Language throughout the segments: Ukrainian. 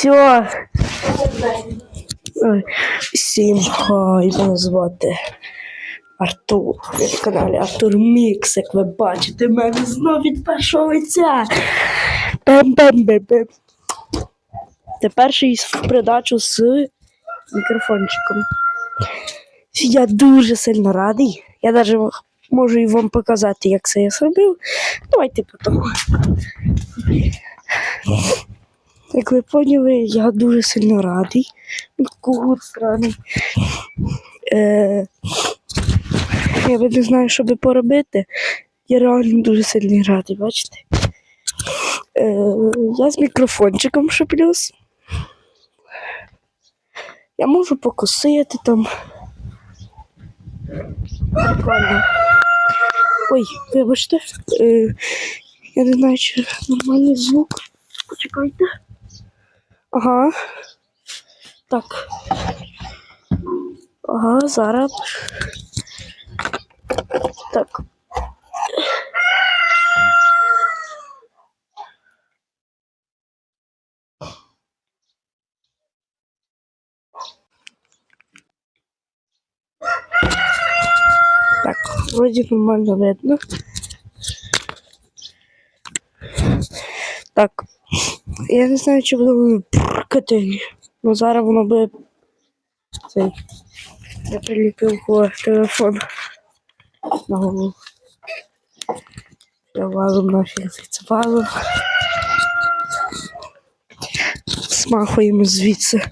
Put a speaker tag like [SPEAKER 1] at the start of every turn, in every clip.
[SPEAKER 1] Все. Всім хай мене звати Артур. Ви на каналі Артур Мікс, як ви бачите, мене знову від першого лиця. Бем-бем-бем-бем. Це перший в придачу з мікрофончиком. Я дуже сильно радий. Я навіть можу і вам показати, як це я зробив. Давайте потім. Як ви поняли, я дуже сильно радий. Ну, Кугут. Е, я не знаю, що би поробити. Я реально дуже сильно радий, бачите? Е, я з мікрофончиком ще плюс. Я можу покусити там. Прикольно. Ой, вибачте. Е, я не знаю, чи нормальний звук. Почекайте. Ага. Так. Ага, зараз. Так. Так, вроді нормально видно. Так. Я не знаю, чи воно пркати. Ну зараз воно буде цей. Я приліпив телефон на голову. Я валом нафіг звідси валом. Смахуємо звідси.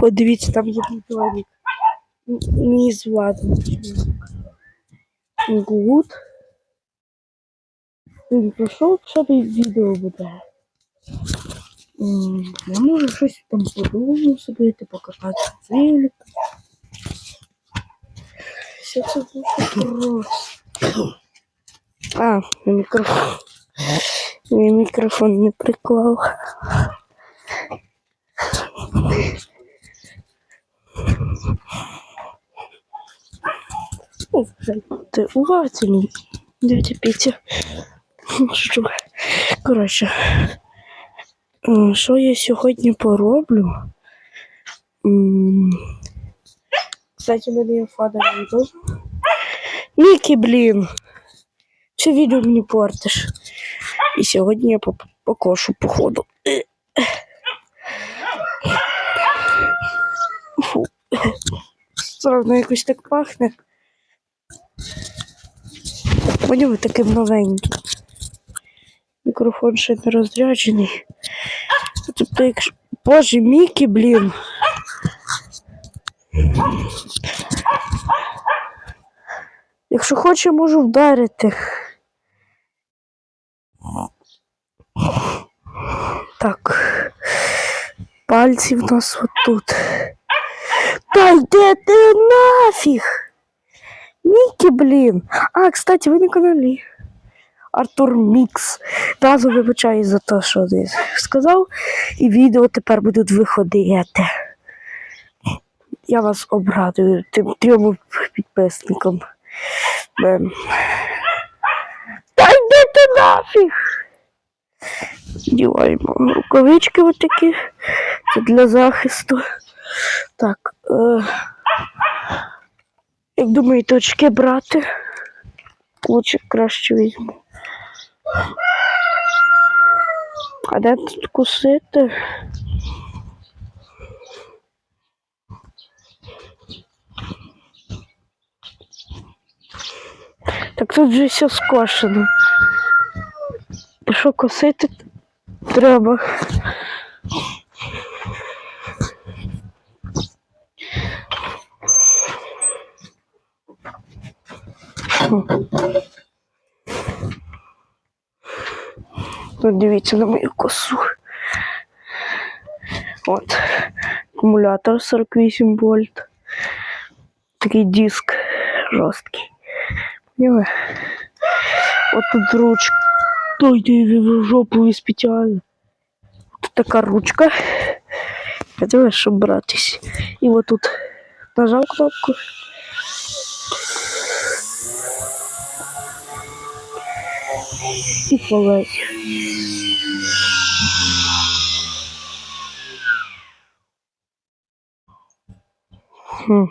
[SPEAKER 1] Подивіться, там є мій чоловік. М- Мій з владом. Гуд. Він пройшов, що би відео буде. М, Я можу щось там подумав собі, типу катати велик. Все це дуже просто. А, мікрофон. Я мікрофон не приклав. Ти уважительний, дядя Петя. Що? Коротше, що я сьогодні пороблю? Кстати, мене є фада відео. Мікі, блін. Все відео мені портиш. І сьогодні я покошу, походу. Фу. Странно якось так пахне. Поняли, таким новеньким. Мікрофон ще не розряджений. Тобто, якщо. Боже, Мікі, блін. Якщо хоче, можу вдарити. Так. Пальці в нас отут. Та йде ти нафіг! Мікі, блін. А, кстати, ви на каналі. Артур Мікс. Разу вибачаю за те, що я сказав. І відео тепер будуть виходити. Я вас обрадую тим трьом підписникам. Та йди ти нафіг! Діваємо рукавички отакі. Це для захисту. Так. Е... Як думаєте, очки брати? Лучик краще візьму. А де тут кусити? Так тут же все скошено. Що косити треба? Тут дивіться на мою косу. От. Акумулятор 48 вольт. Такий диск жорсткий. Поняли? От тут ручка. Той йди в жопу і спеціально. Тут така ручка. Хотіла, щоб братись. І от тут нажав кнопку. І полетів. Хм.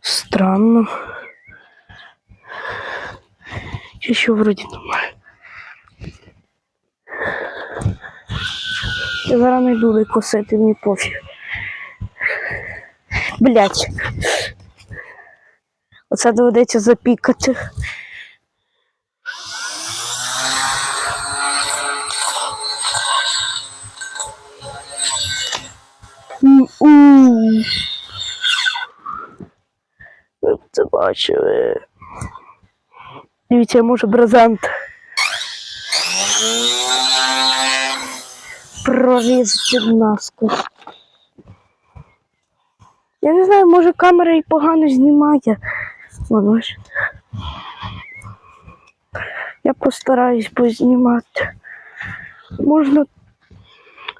[SPEAKER 1] Странно. Еще вроде нормально. Я зараз не буду косити, мені пофіг. Блять. Оце доведеться запікати. Ви б це бачили. Дивіться, я можу брезент. Прорізати насквозь. Я не знаю, може камера і погано знімає. Вон, бачите. Я постараюсь познімати. Можна.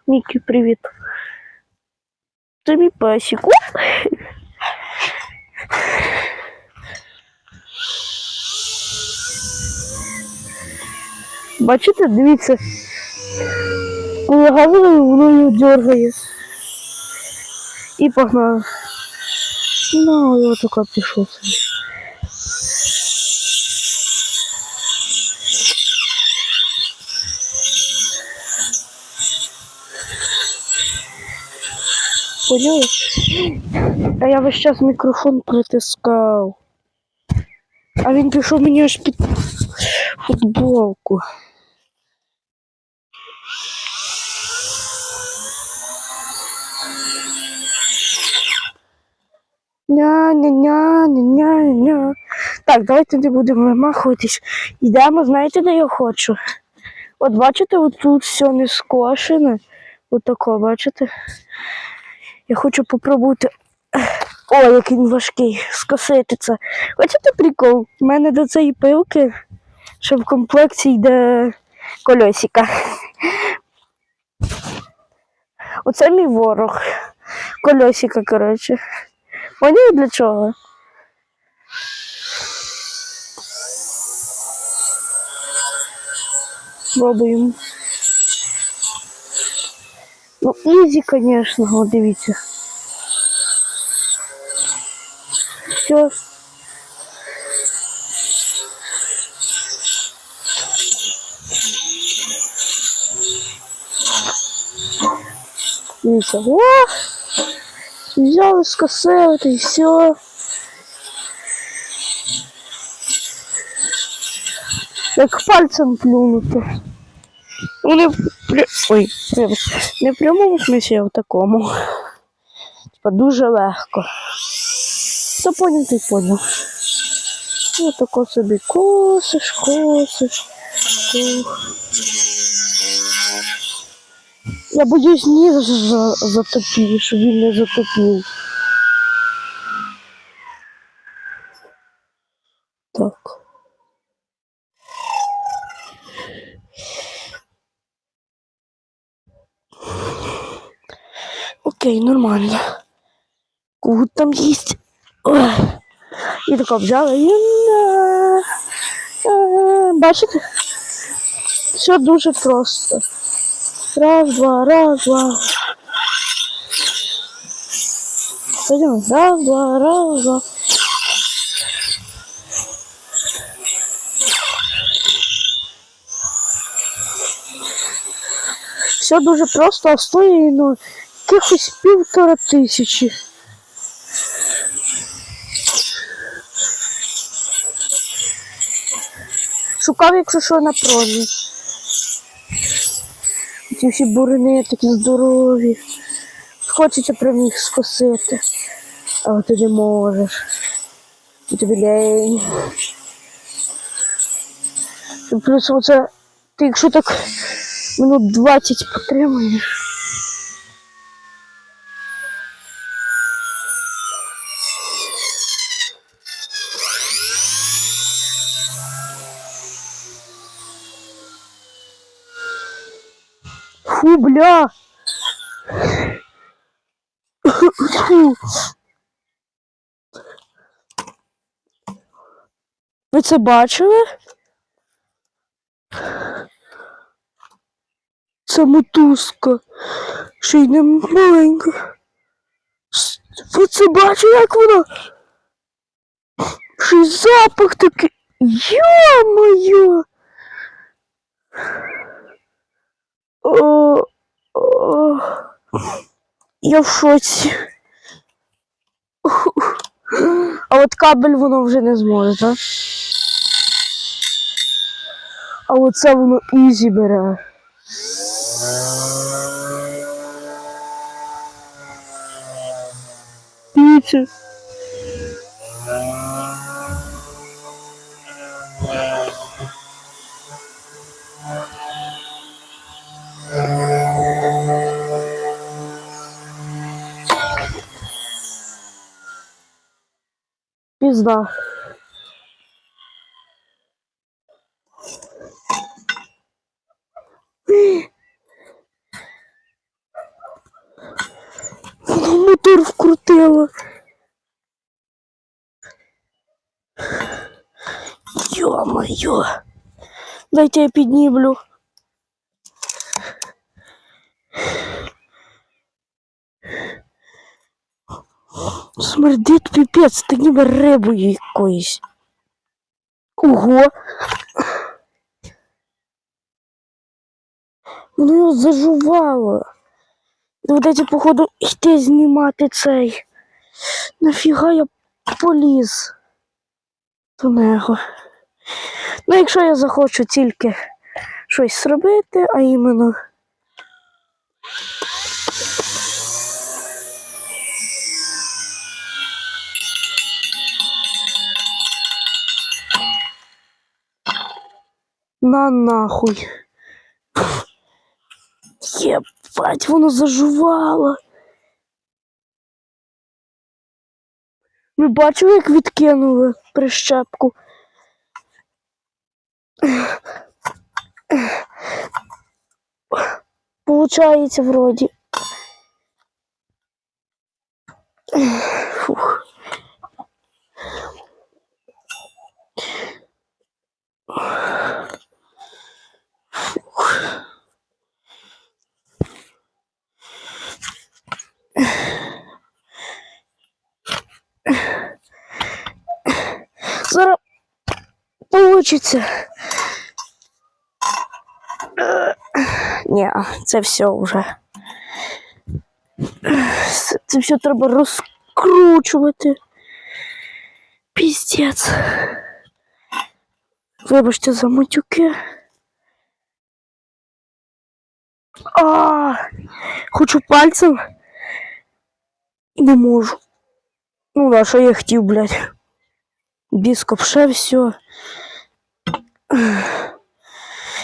[SPEAKER 1] Мікі, привіт. Песик. Ух! Бачите, дивіться. Коли газую, воно його дергає. І погнав. Ну, я така пішов собі. Поняли? А я весь час мікрофон притискав. А він пішов мені аж під футболку. Ня-ня-ня-ня-ня-ня. Так, давайте не будемо вимахуватись. Йдемо, знаєте, де я хочу? От бачите, от тут все не скошене. От тако, бачите? Я хочу попробувати. О, який він важкий, скосити це. Бачите прикол? У мене до цієї пилки ще в комплекті йде кольосика. Оце мій ворог. Кольосика, коротше. Поняли для чого? Пробуємо. Ну, ізі, звісно, дивіться. Все. Дивіться, о! Взяли, скосили, і все. Як пальцем плюнути. Ну, не в пря... Ой, не в прямому смісі, а в такому. Типа дуже легко. Хто поняв, той поняв. Ну, тако собі косиш, косиш. Я боюсь ніж за- затопів, щоб він не затопив. Окей, нормально. Кут там есть. Ой. І тако взяла і. на- Е, Бачите? Все дуже просто. Раз, два, раз, два. Пойдем. Раз, два, раз, два. Все дуже просто, а стоїть, ну, якихось півтора тисячі. Шукав, якщо що на промі. Ці всі бурини такі здорові. Хочеться прям їх скосити. Але ти не можеш. І тобі лень. Плюс оце, ти якщо так минут 20 потримаєш. Фу, бля. Ви це бачили? Це мотузка. Ще й не маленька. Ви це бачили, як вона? Ще й запах такий. Йо-моє! О, я в шоці. А от кабель воно вже не зможе, так? А оце воно ізі бере. Дивіться. Воно мотор вкрутило. Ё-моё. Дайте я підніблю. Смердить піпець, та ніби рибою якоюсь. Ого. Воно його зажувало. Доведеться, походу, йти знімати цей. Нафіга я поліз до нього. Ну, якщо я захочу тільки щось зробити, а іменно. На нахуй. Єбать, воно зажувало. Ви бачили, як відкинули прищепку? Получається вроді. Зараз получиться. Е, Ні, це все вже. Це, це все треба розкручувати. Піздець. Вибачте за матюки. А, хочу пальцем. І не можу. Ну да, що я хотів, блядь. Біскоп ще все.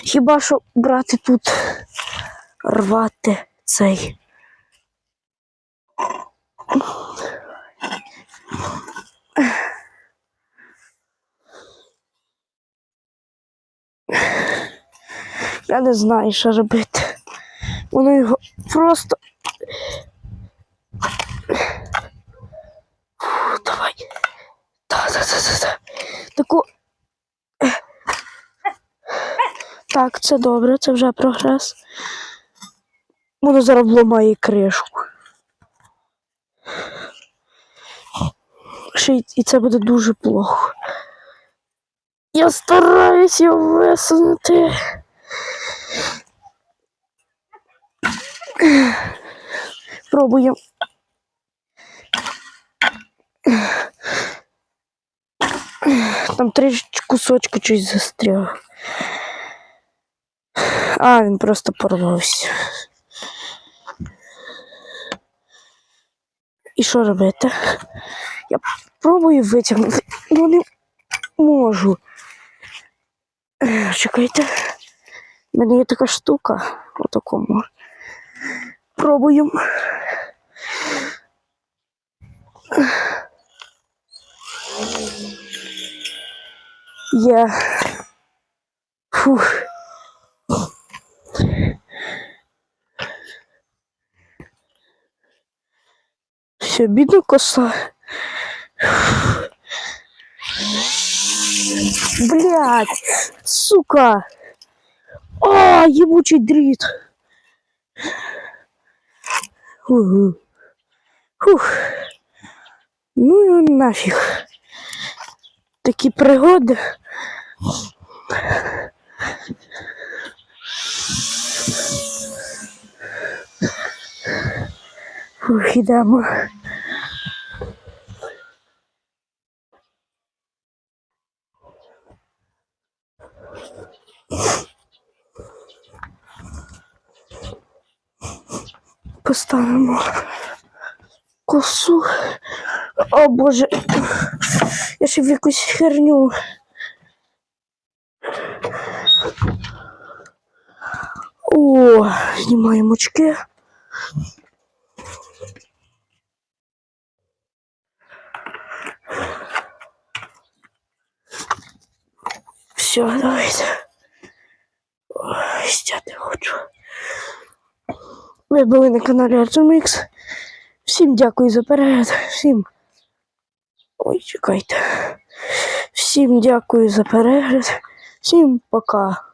[SPEAKER 1] Хіба що брати тут рвати цей. Я не знаю, що робити. Воно його просто. Фу, давай. Та-та-та-та-та. Таку. Так, це добре, це вже прогрес. Воно зараз вламає кришку. Ще і це буде дуже плохо. Я стараюсь його висунути. Пробуємо. Там три кусочки щось застряло. А, він просто порвався. І що робити? Я пробую витягнути, але не можу. Чекайте. У мене є така штука. Отакому. Пробуємо. Я... Фух. Все, бідно косо, Блять, сука. А, ебучий дрит. Угу. Фух. Ну и нафиг. Такі пригоди. Фух, ідемо. Поставимо косу. О боже. Я ще в якусь херню. О, знімаємо очки. Все, давайте. Ой, стяти хочу. Ви були на каналі Артур Мікс. Всім дякую за перегляд. Всім. Ой, чекайте. Всім дякую за перегляд. Всім пока.